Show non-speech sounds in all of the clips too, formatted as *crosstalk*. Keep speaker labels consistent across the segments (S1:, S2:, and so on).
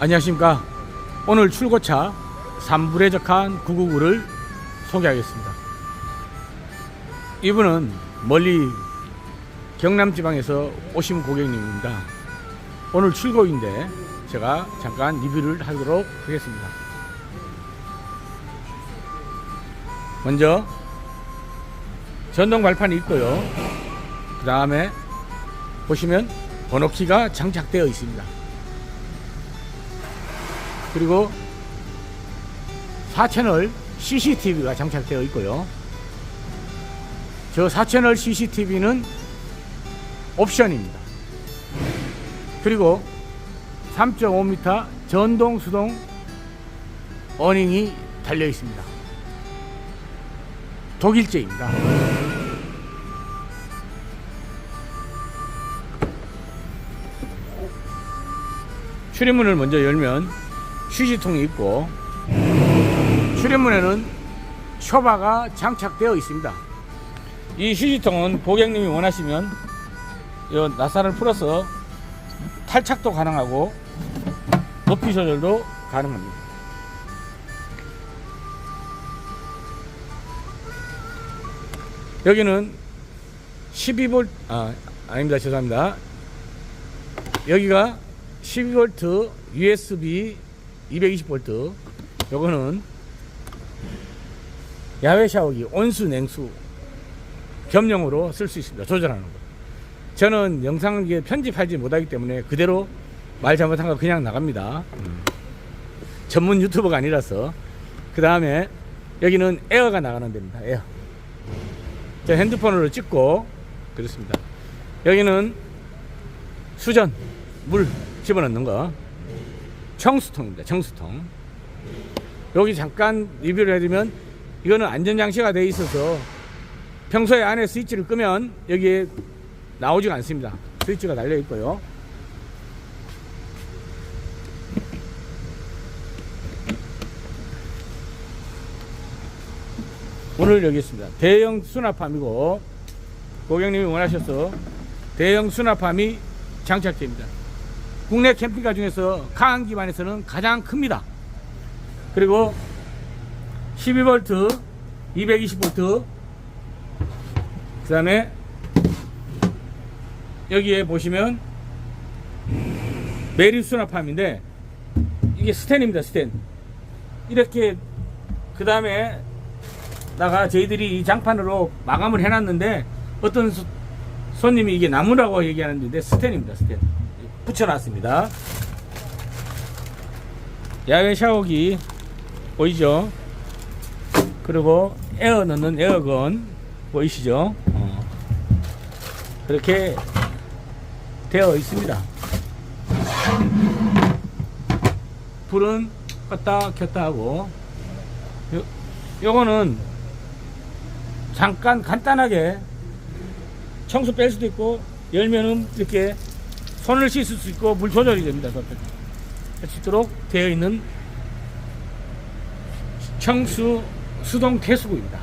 S1: 안녕하십니까. 오늘 출고차 3불에 적한 999를 소개하겠습니다. 이분은 멀리 경남 지방에서 오신 고객님입니다. 오늘 출고인데 제가 잠깐 리뷰를 하도록 하겠습니다. 먼저 전동 발판이 있고요. 그 다음에 보시면 번호키가 장착되어 있습니다. 그리고 4채널 CCTV가 장착되어 있고요. 저 4채널 CCTV는 옵션입니다. 그리고 3.5m 전동 수동 어닝이 달려 있습니다. 독일제입니다. 출입문을 먼저 열면 휴지통이 있고 출입문에는 쇼바가 장착되어 있습니다. 이 휴지통은 고객님이 원하시면 이 나사를 풀어서 탈착도 가능하고 높이 조절도 가능합니다. 여기는 12V 아 아닙니다 죄송합니다. 여기가 12V USB 220V 요거는 야외 샤워기 온수 냉수 겸용으로 쓸 수 있습니다. 조절하는 거. 저는 이게 편집하지 못하기 때문에 그대로 말 잘못한 거 그냥 나갑니다. 음. 전문 유튜버가 아니라서. 그 다음에 여기는 에어가 나가는 데입니다. 에어. 저 핸드폰으로 찍고 그렇습니다. 여기는 수전 물 집어넣는 거 청수통입니다. 청수통. 여기 잠깐 리뷰를 해드리면 이거는 안전 장치가 되어 있어서 평소에 안에 스위치를 끄면 여기에 나오지가 않습니다. 스위치가 달려 있고요. 오늘 여기 있습니다. 대형 수납함이고 고객님이 원하셔서 대형 수납함이 장착됩니다. 국내 캠핑카 중에서 카한 기반에서는 가장 큽니다. 그리고 12V, 220V, 그 다음에 여기에 보시면 메리 수납함인데 이게 스탠입니다, 스탠. 이렇게 그 다음에 나가 저희들이 이 장판으로 마감을 해놨는데 어떤 소- 손님이 이게 나무라고 얘기하는데 스탠입니다, 스탠. 붙여놨습니다. 야외 샤워기 보이죠? 그리고 에어 넣는 에어건 보이시죠? 어. 그렇게 되어 있습니다. 불은 껐다 켰다 하고 요, 요거는 잠깐 간단하게 청소 뺄 수도 있고 열면은 이렇게 손을 씻을 수 있고 물 조절이 됩니다. 할수 있도록 되어 있는 청수 수동 태수구입니다.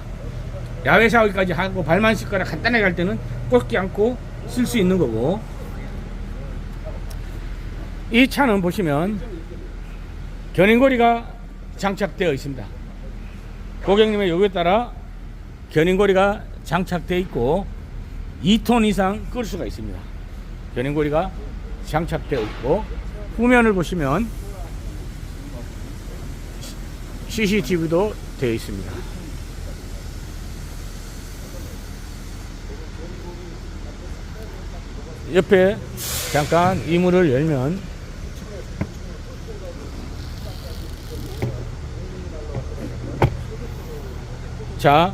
S1: 야외 샤워기까지 하고 발만 씻거나 간단하게 할 때는 꽂기 않고 쓸 수 있는 거고 이 차는 보시면 견인고리가 장착되어 있습니다. 고객님의 요구에 따라 견인고리가 장착되어 있고 2톤 이상 끌 수가 있습니다. 견인고리가 장착되어 있고 후면을 보시면 CCTV도 되어 있습니다. 옆에 잠깐 이물을 열면 자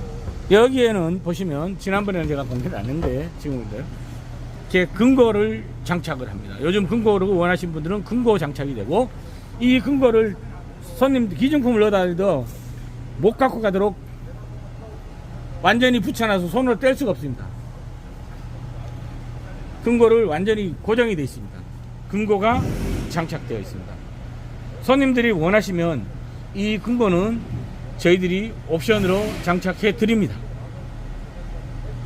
S1: 여기에는 보시면 지난번에는 제가 공개를 안 했는데 지금들 이렇게 금고를 장착을 합니다. 요즘 금고를 원하시는 분들은 금고 장착이 되고 이 금고를 손님 기준품을 넣어다 해도 못 갖고 가도록 완전히 붙여놔서 손으로 뗄 수가 없습니다. 금고를 완전히 고정이 되어 있습니다. 금고가 장착되어 있습니다. 손님들이 원하시면 이 금고는 저희들이 옵션으로 장착해 드립니다.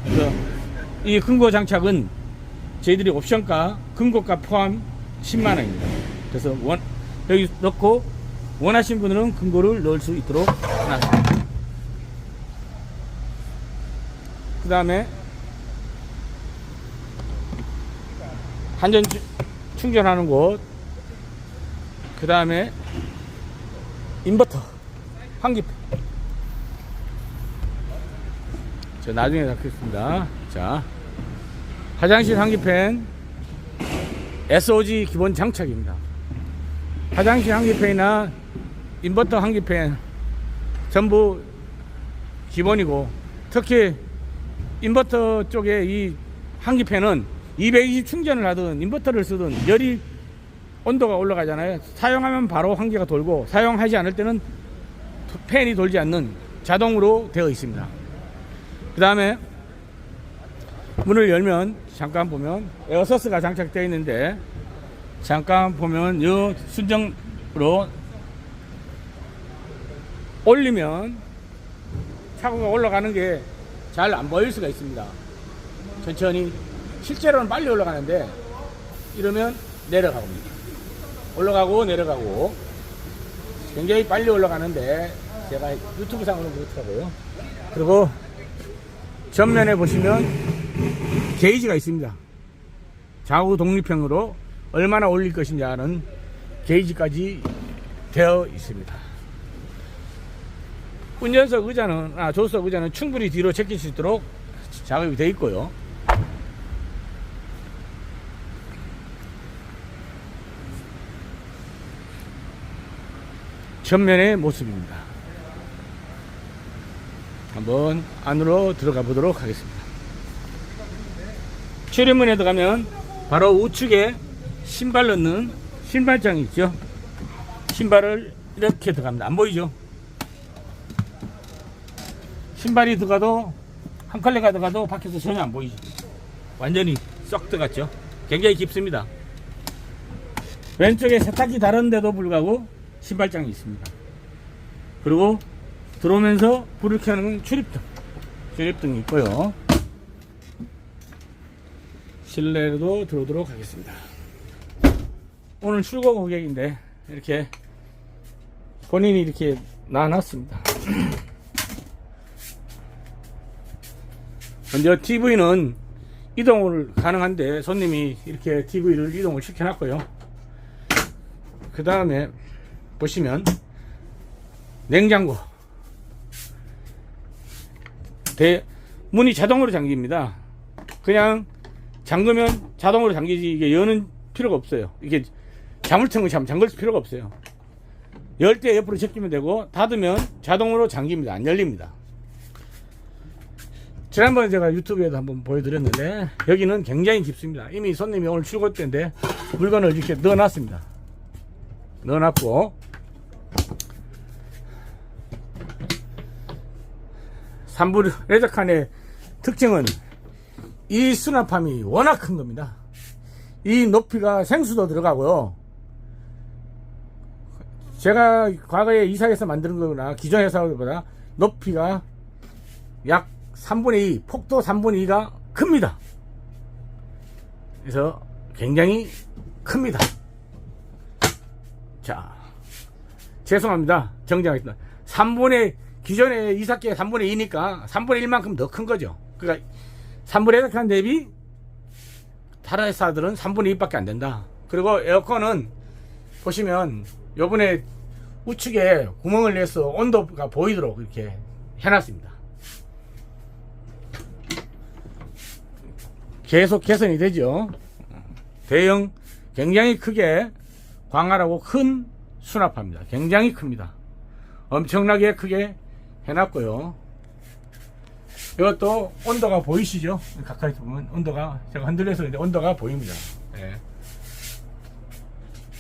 S1: 그래서 이 금고 장착은 저희들이 옵션가 금고가 포함 10만 원입니다. 그래서 원 여기 넣고 원하시는 분들은 금고를 넣을 수 있도록 해놨습니다. 그 다음에 한전 추- 충전하는 곳, 그 다음에 인버터 환기팬. 자, 나중에 닫겠습니다. 자, 화장실 환기팬 SOG 기본 장착입니다. 화장실 환기팬이나 인버터 환기팬 전부 기본이고 특히 인버터 쪽에 이 환기팬은 220 충전을 하든 인버터를 쓰든 열이 온도가 올라가잖아요. 사용하면 바로 환기가 돌고 사용하지 않을 때는 팬이 돌지 않는 자동으로 되어 있습니다. 그 다음에 문을 열면 잠깐 보면 에어서스가 장착되어 있는데 잠깐 보면 이 순정으로 올리면 차고가 올라가는 게 잘 안 보일 수가 있습니다. 천천히 실제로는 빨리 올라가는데 이러면 내려가봅니다. 올라가고 내려가고 굉장히 빨리 올라가는데 제가 유튜브 상으로 그렇더라고요. 그리고 전면에 보시면 게이지가 있습니다. 좌우 독립형으로 얼마나 올릴 것인지 하는 게이지까지 되어 있습니다. 운전석 의자는 아 조수석 의자는 충분히 뒤로 제낄 수 있도록 작업이 되어 있고요. 전면의 모습입니다. 한번 안으로 들어가 보도록 하겠습니다. 출입문에 들어가면 바로 우측에 신발 넣는 신발장이 있죠. 신발을 이렇게 들어갑니다. 안 보이죠? 신발이 들어가도 한 컬레가 들어가도 밖에서 전혀 안 보이죠. 완전히 썩 들어갔죠. 굉장히 깊습니다. 왼쪽에 세탁기 다른데도 불구하고 신발장이 있습니다. 그리고 들어오면서 불을 켜는 출입등, 출입등이 있고요. 실내로도 들어오도록 하겠습니다. 오늘 출고 고객인데 이렇게 본인이 이렇게 놔놨습니다. *clears throat* 먼저 TV는 이동을 가능한데 손님이 이렇게 TV를 이동을 시켜놨고요. 그 다음에 보시면 냉장고 대 문이 자동으로 잠깁니다. 그냥 잠그면 자동으로 잠기지 이게 여는 필요가 없어요. 이게 자물통을 잠 잠글 필요가 없어요. 열 때 옆으로 제끼면 되고 닫으면 자동으로 잠깁니다. 안 열립니다. 지난번에 제가 유튜브에도 한번 보여드렸는데 여기는 굉장히 깊습니다. 이미 손님이 오늘 출고 때인데 물건을 이렇게 넣어놨습니다. 넣어놨고 삼불 레저칸의 특징은 이 수납함이 워낙 큰 겁니다. 이 높이가 생수도 들어가고요. 제가 과거에 이사해서 만든 거나 기존 회사보다 높이가 약 3분의 2, 폭도 3분의 2가 큽니다. 그래서 굉장히 큽니다. 자, 죄송합니다. 정정하겠습니다. 3분의, 기존에 이사기가 3분의 2니까 3분의 1만큼 더 큰 거죠. 그러니까 3분의 1한 대비 다른 회사들은 3분의 2밖에 안 된다. 그리고 에어컨은 보시면 요번에 우측에 구멍을 내서 온도가 보이도록 이렇게 해놨습니다. 계속 개선이 되죠. 대형 굉장히 크게 광활하고 큰 수납합니다. 굉장히 큽니다. 엄청나게 크게 해놨고요. 이것도 온도가 보이시죠? 가까이 보면 온도가 제가 흔들려서 이제 온도가 보입니다. 예.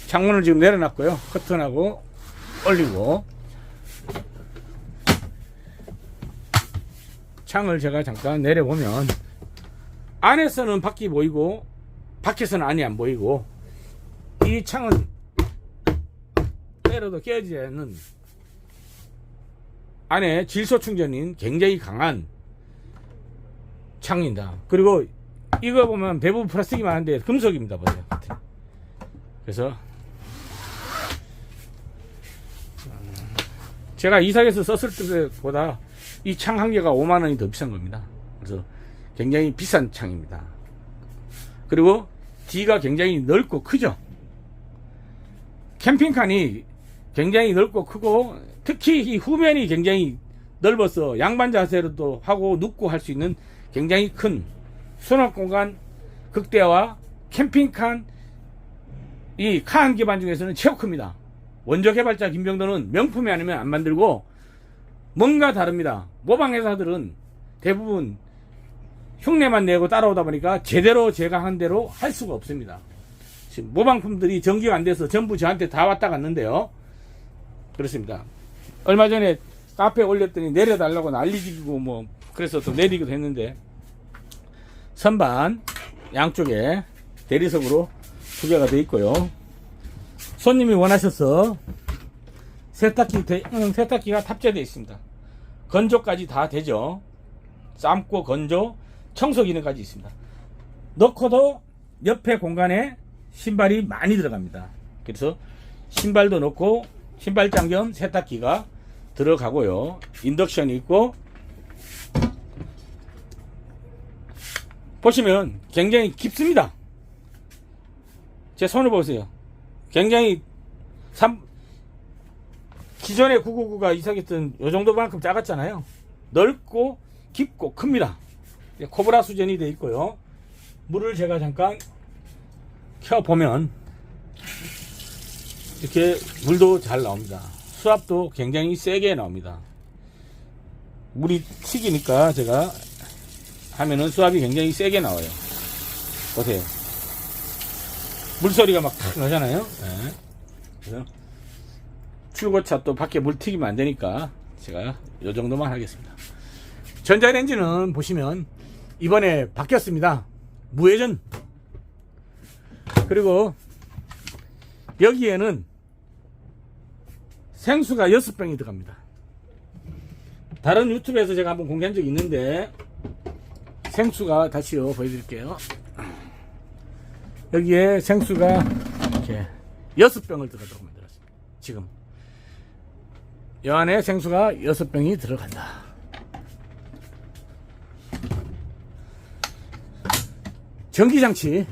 S1: 창문을 지금 내려놨고요. 커튼하고 올리고 창을 제가 잠깐 내려보면 안에서는 밖이 보이고 밖에서는 안이 안 보이고 이 창은 때려도 깨지지 않는 안에 질소 충전인 굉장히 강한 창입니다. 그리고 이거 보면 대부분 플라스틱이 많은데 금속입니다. 보세요. 그래서 제가 이사에서 썼을 때보다 이 창 한 개가 5만 원이 더 비싼 겁니다. 그래서 굉장히 비싼 창입니다. 그리고 뒤가 굉장히 넓고 크죠. 캠핑칸이 굉장히 넓고 크고 특히 이 후면이 굉장히 넓어서 양반 자세로도 하고 눕고 할 수 있는 굉장히 큰 수납 공간 극대화 캠핑칸 이 카한 기반 중에서는 최고 큽니다. 원조 개발자 김병도는 명품이 아니면 안 만들고 뭔가 다릅니다. 모방 회사들은 대부분 흉내만 내고 따라오다 보니까 제대로 제가 한 대로 할 수가 없습니다. 지금 모방품들이 전기가 안 돼서 전부 저한테 다 왔다 갔는데요. 그렇습니다. 얼마 전에 카페에 올렸더니 내려달라고 난리지고 뭐 그래서 또 내리기도 했는데 선반 양쪽에 대리석으로 두 개가 돼 있고요. 손님이 원하셔서 세탁기 대, 응, 세탁기가 탑재되어 있습니다. 건조까지 다 되죠. 삶고 건조, 청소 기능까지 있습니다. 넣고도 옆에 공간에 신발이 많이 들어갑니다. 그래서 신발도 넣고 신발장 겸 세탁기가 들어가고요. 인덕션이 있고 보시면 굉장히 깊습니다. 제 손을 보세요. 굉장히 삼 기존의 999가 이삭했던 요 정도만큼 작았잖아요. 넓고 깊고 큽니다. 코브라 수전이 되어 있고요. 물을 제가 잠깐 켜 보면 이렇게 물도 잘 나옵니다. 수압도 굉장히 세게 나옵니다. 물이 튀기니까 제가 하면은 수압이 굉장히 세게 나와요. 보세요. 물소리가 막 탁 나잖아요. 네. 출고차 또 밖에 물 튀기면 안 되니까 제가 이 정도만 하겠습니다. 전자레인지는 보시면 이번에 바뀌었습니다. 무회전. 그리고 여기에는 생수가 6병이 들어갑니다. 다른 유튜브에서 제가 한번 공개한 적이 있는데 생수가 다시요 보여드릴게요. 여기에 생수가 이렇게 6병을 들어가도록 만들었습니다. 지금 이 안에 생수가 6병이 들어간다. 전기장치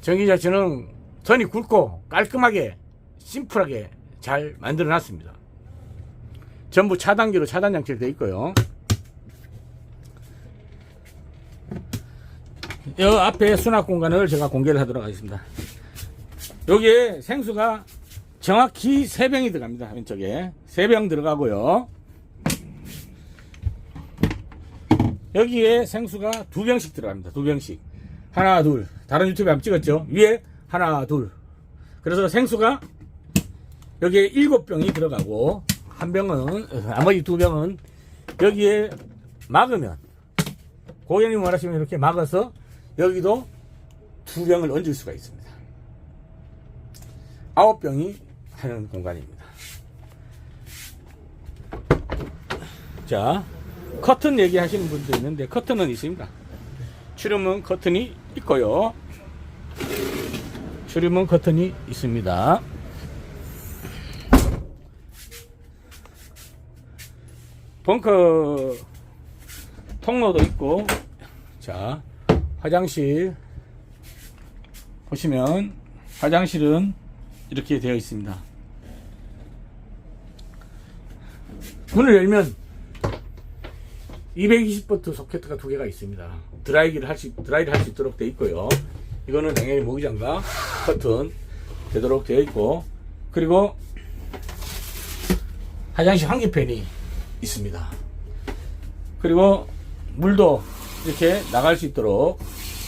S1: 전기장치는 선이 굵고 깔끔하게 심플하게 잘 만들어 놨습니다. 전부 차단기로 차단 장치로 되어 있고요. 이 앞에 수납 공간을 제가 공개를 하도록 하겠습니다. 여기에 생수가 정확히 3병이 들어갑니다. 왼쪽에 3병 들어가고요. 여기에 생수가 2병씩 들어갑니다. 2병씩. 하나, 둘. 다른 유튜브에 한번 찍었죠? 위에 하나, 둘. 그래서 생수가 여기에 7병이 들어가고 한 병은 나머지 두 병은 여기에 막으면 고객님 원하시면 이렇게 막아서 여기도 두 병을 얹을 수가 있습니다. 아홉 병이 하는 공간입니다. 자, 커튼 얘기하시는 분도 있는데 커튼은 있습니다. 출입문 커튼이 있고요. 출입문 커튼이 있습니다. 벙커 통로도 있고 자 화장실 보시면 화장실은 이렇게 되어 있습니다 문을 열면 220V 소켓가 두 개가 있습니다 드라이기를 할 수, 드라이를 할 수 있도록 되어 있고요 이거는 당연히 모기장과 커튼 되도록 되어 있고 그리고 화장실 환기팬이 있습니다. 그리고 물도 이렇게 나갈 수 있도록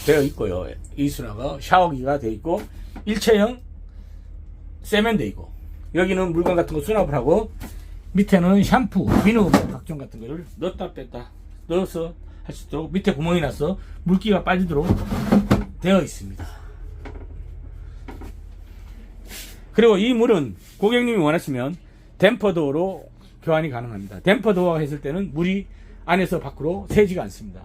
S1: 되어 있고요. 이수나가 샤워기가 되어 있고 일체형 세면대 있고 여기는 물건 같은 거 수납을 하고 밑에는 샴푸, 비누 뭐 각종 같은 거를 넣었다 뺐다 넣어서 할 수 있도록 밑에 구멍이 나서 물기가 빠지도록 되어 있습니다. 그리고 이 물은 고객님이 원하시면 댐퍼도어로 교환이 가능합니다. 댐퍼도어가 했을 때는 물이 안에서 밖으로 새지가 않습니다.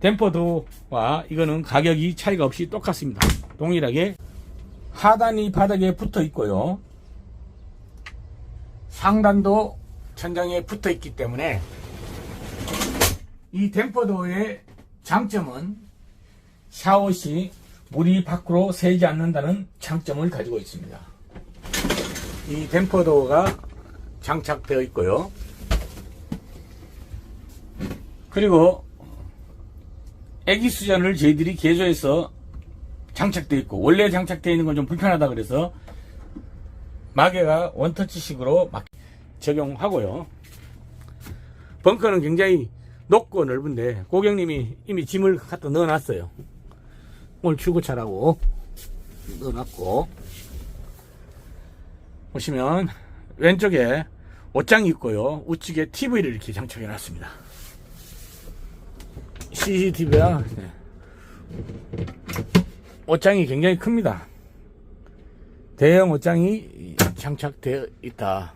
S1: 댐퍼도어와 이거는 가격이 차이가 없이 똑같습니다. 동일하게 하단이 바닥에 붙어 있고요. 상단도 천장에 붙어 있기 때문에 이 댐퍼도어의 장점은 샤워 시 물이 밖으로 새지 않는다는 장점을 가지고 있습니다. 이 댐퍼도어가 장착되어 있고요. 그리고 애기 수전을 저희들이 개조해서 장착되어 있고 원래 장착되어 있는 건 좀 불편하다 그래서 마개가 원터치식으로 막 적용하고요. 벙커는 굉장히 높고 넓은데 고객님이 이미 짐을 갖다 넣어놨어요. 오늘 출고차라고 넣어놨고 보시면 왼쪽에 옷장이 있고요. 우측에 TV를 이렇게 장착해 놨습니다. CCTV야 옷장이 굉장히 큽니다. 대형 옷장이 장착되어 있다.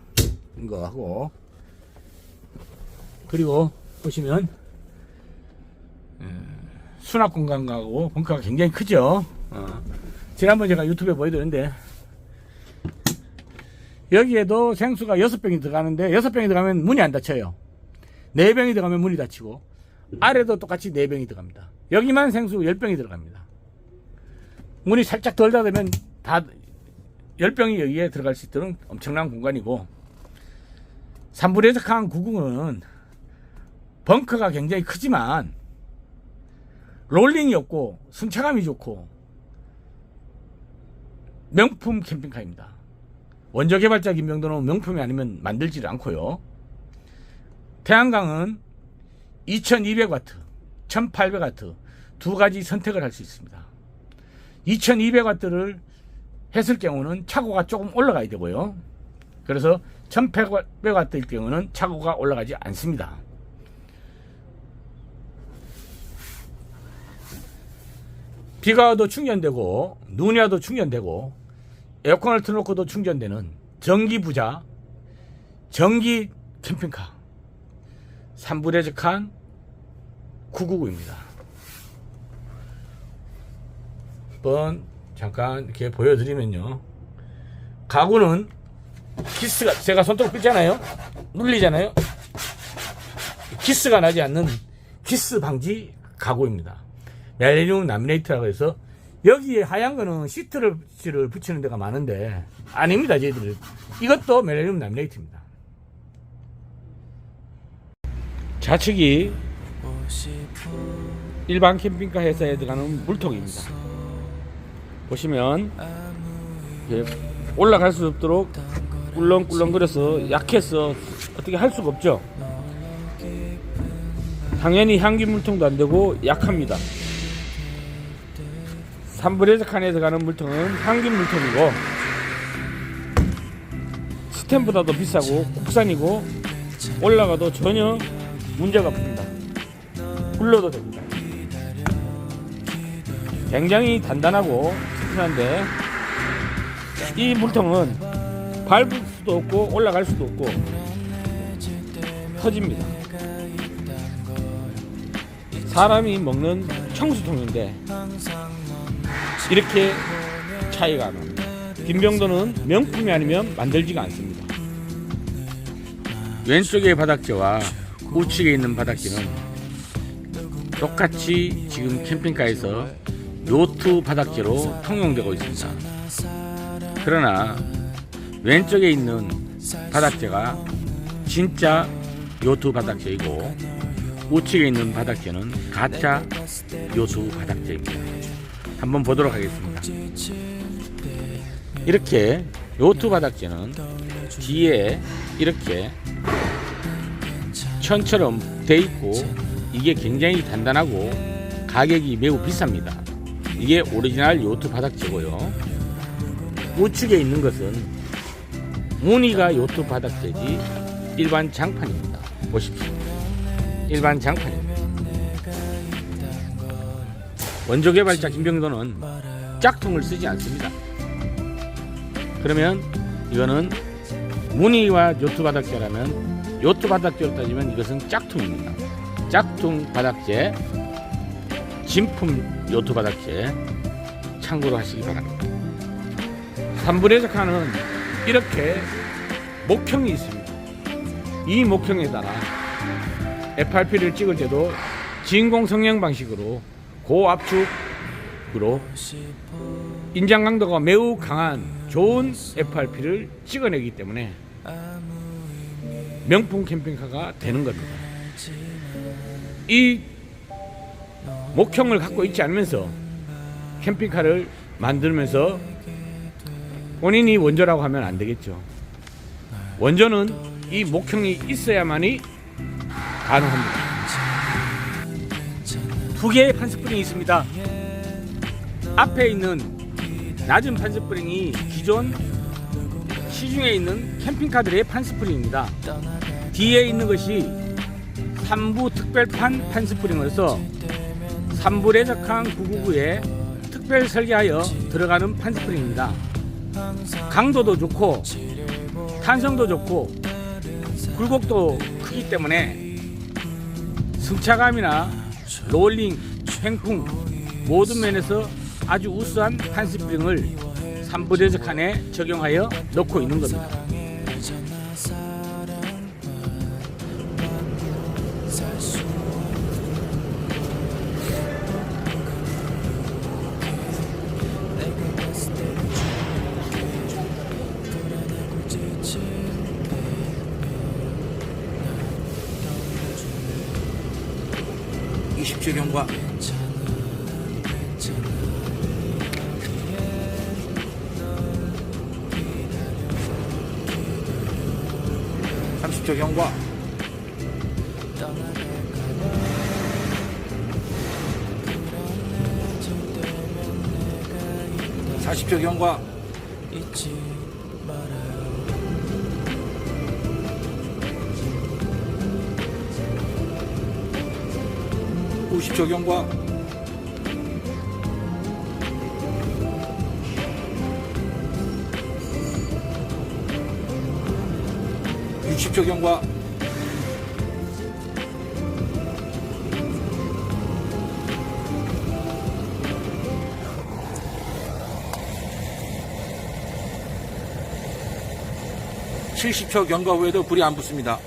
S1: 거 하고 그리고 보시면 음, 수납 공간하고 벙커가 굉장히 크죠. 어. 지난번 제가 유튜브에 보여드렸는데 여기에도 생수가 6병이 들어가는데 6병이 들어가면 문이 안 닫혀요. 4병이 들어가면 문이 닫히고 아래도 똑같이 4병이 들어갑니다. 여기만 생수 10병이 들어갑니다. 문이 살짝 덜 닫으면 다 10병이 여기에 들어갈 수 있도록 엄청난 공간이고 삼불에서강 90은 벙커가 굉장히 크지만 롤링이 없고 승차감이 좋고 명품 캠핑카입니다. 원조 개발자 김병도는 명품이 아니면 만들지를 않고요. 태양광은 2200W, 1800W 두 가지 선택을 할 수 있습니다. 2200W를 했을 경우는 차고가 조금 올라가야 되고요. 그래서 1800W일 경우는 차고가 올라가지 않습니다. 비가 와도 충전되고 눈이 와도 충전되고 에어컨을 틀어놓고도 충전되는 전기 부자 전기 캠핑카 3부대적한 999입니다. 한번 잠깐 이렇게 보여드리면요. 가구는 키스가 제가 손톱 끄잖아요. 눌리잖아요. 키스가 나지 않는 키스 방지 가구입니다. 멜리늄 라미네이트라고 해서 여기에 하얀 거는 시트를 를 붙이는 데가 많은데 아닙니다 저희들 이것도 멜리늄 라미네이트입니다. 좌측이 일반 캠핑카 회사에 들어가는 물통입니다. 보시면 올라갈 수 없도록 꿀렁꿀렁거려서 약해서 어떻게 할 수가 없죠. 당연히 향기 물통도 안 되고 약합니다 3분의 칸에 들어가는 물통은 향기 물통이고 스템보다도 비싸고 국산이고 올라가도 전혀 문제가 없습니다. 굴러도 됩니다. 굉장히 단단하고 튼튼한데 이 물통은 밟을 수도 없고 올라갈 수도 없고 터집니다. 사람이 먹는 청수통인데 이렇게 차이가 납니다. 김병도는 명품이 아니면 만들지가 않습니다. 왼쪽의 바닥재와 우측에 있는 바닥재는 똑같이 지금 캠핑카에서 요트 바닥재로 통용되고 있습니다. 그러나 왼쪽에 있는 바닥재가 진짜 요트 바닥재이고 우측에 있는 바닥재는 가짜 요트 바닥재입니다. 한번 보도록 하겠습니다. 이렇게 요트 바닥재는 뒤에 이렇게 천처럼 돼 있고 이게 굉장히 단단하고 가격이 매우 비쌉니다. 이게 오리지널 요트 바닥재고요. 우측에 있는 것은 무늬가 요트 바닥재지 일반 장판입니다. 보십시오. 일반 장판입니다. 원조 개발자 김병도는 짝퉁을 쓰지 않습니다. 그러면 이거는 무늬와 요트 바닥재라면 요트 바닥재로 따지면 이것은 짝퉁입니다. 짝퉁 바닥재, 진품 요트 바닥재 참고로 하시기 바랍니다. 삼불해적하는 이렇게 목형이 있습니다. 이 목형에다가 FRP를 찍을 때도 진공 성형 방식으로 고압축으로 인장 강도가 매우 강한 좋은 FRP를 찍어내기 때문에 명품 캠핑카가 되는 겁니다. 이 목형을 갖고 있지 않으면서 캠핑카를 만들면서 본인이 원조라고 하면 안 되겠죠. 원조는 이 목형이 있어야만이 가능합니다. 두 개의 판스프링이 있습니다. 앞에 있는 낮은 판스프링이 기존 시중에 있는 캠핑카들의 판스프링입니다. 뒤에 있는 것이 3부 특별판 판스프링으로서 3부 레저캉 999에 특별 설계하여 들어가는 판스프링입니다. 강도도 좋고 탄성도 좋고 굴곡도 크기 때문에 승차감이나 롤링, 횡풍 모든 면에서 아주 우수한 판스프링을 3부 레저칸에 적용하여 넣고 있는 겁니다.
S2: 40초 경과. 오십 초 경과. 60초 경과 70초 경과 후에도 불이 안 붙습니다.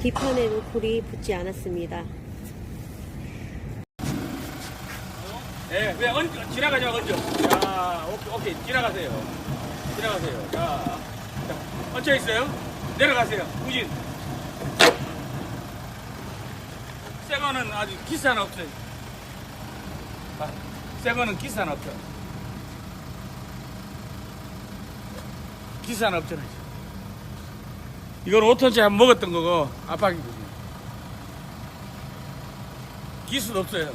S3: 뒤편에도 불이 붙지 않았습니다.
S1: 예, 왜 얹, 지나가지 마, 얹어. 자, 오케이, 오케이, 지나가세요. 지나가세요. 자, 자, 얹혀 있어요. 내려가세요. 우진. 새 거는 아주 기산 없어요. 아, 새 거는 기산 없죠. 기산 없잖아요. 이건 5톤째 한 먹었던 거고, 압박이거든요. 기술 없어요.